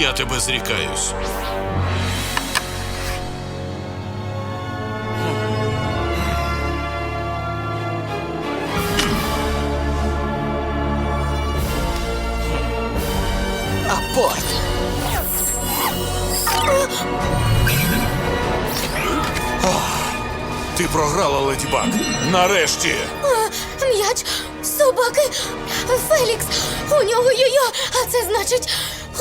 я тебе зрікаюсь. Апорт! Ти програла, Леді Баг. Нарешті. М'яч, собаки, Фелікс, у нього йо-йо, а це значить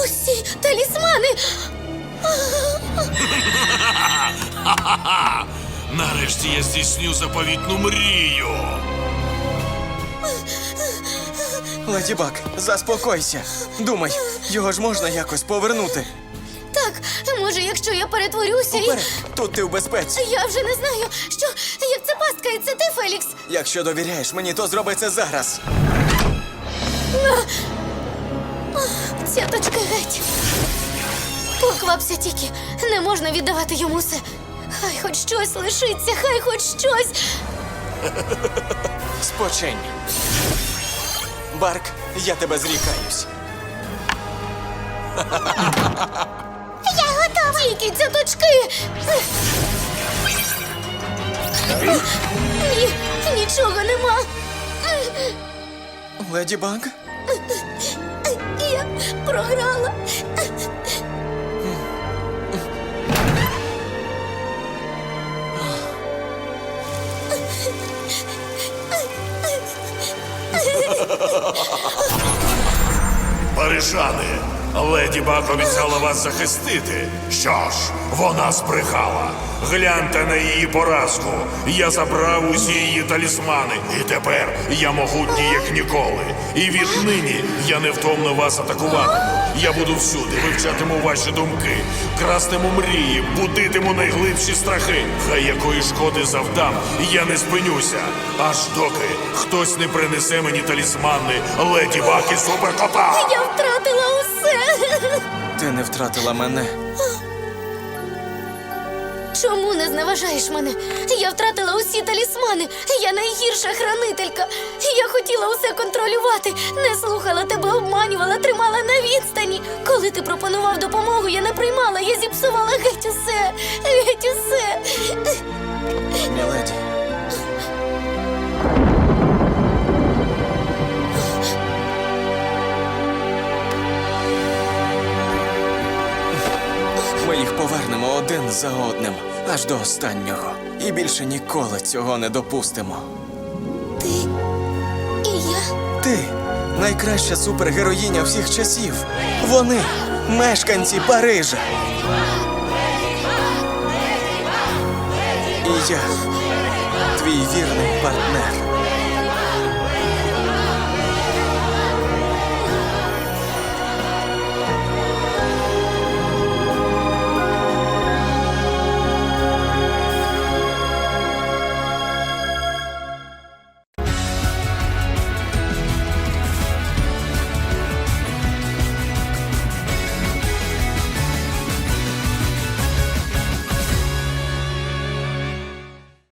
усі талісмани. Нарешті я здійсню заповітну мрію. Леді Баг, заспокойся. Думай, його ж можна якось повернути. Так, може, якщо я перетворюся і. Уперед, тут ти в безпеці. Я вже не знаю, що як це пастка, і це ти, Фелікс. Якщо довіряєш мені, то зроби це зараз. Цяточки геть. Поквапся тільки. Не можна віддавати йому все. Хай хоч щось лишиться, хай хоч щось. Спочинь. Барк, я тебе зрікаюсь. Я готова. Тільки цяточки. Ні, нічого нема. Леді Баг? Програла. Парижани, леді Баг обіцяла вас захистити. Що ж, вона збрехала. Гляньте на її поразку. Я забрав усі її талісмани, і тепер я могутній, як ніколи. І віднині я невтомно вас атакуватиму. Я буду всюди, вивчатиму ваші думки, крастиму мрії, будитиму найглибші страхи. Хай якої шкоди завдам, я не спинюся. Аж доки хтось не принесе мені талісмани леді Баг і суперкота. Не втратила мене. Чому не зневажаєш мене? Я втратила усі талісмани. Я найгірша хранителька. Я хотіла усе контролювати. Не слухала тебе, обманювала, тримала на відстані. Коли ти пропонував допомогу, я не приймала. Я зіпсувала геть усе. Геть усе. Міледі. Їх один за одним, аж до останнього. І більше ніколи цього не допустимо. Ти і я. Ти найкраща супергероїня всіх часів. Вони мешканці Парижа. І я твій вірний партнер.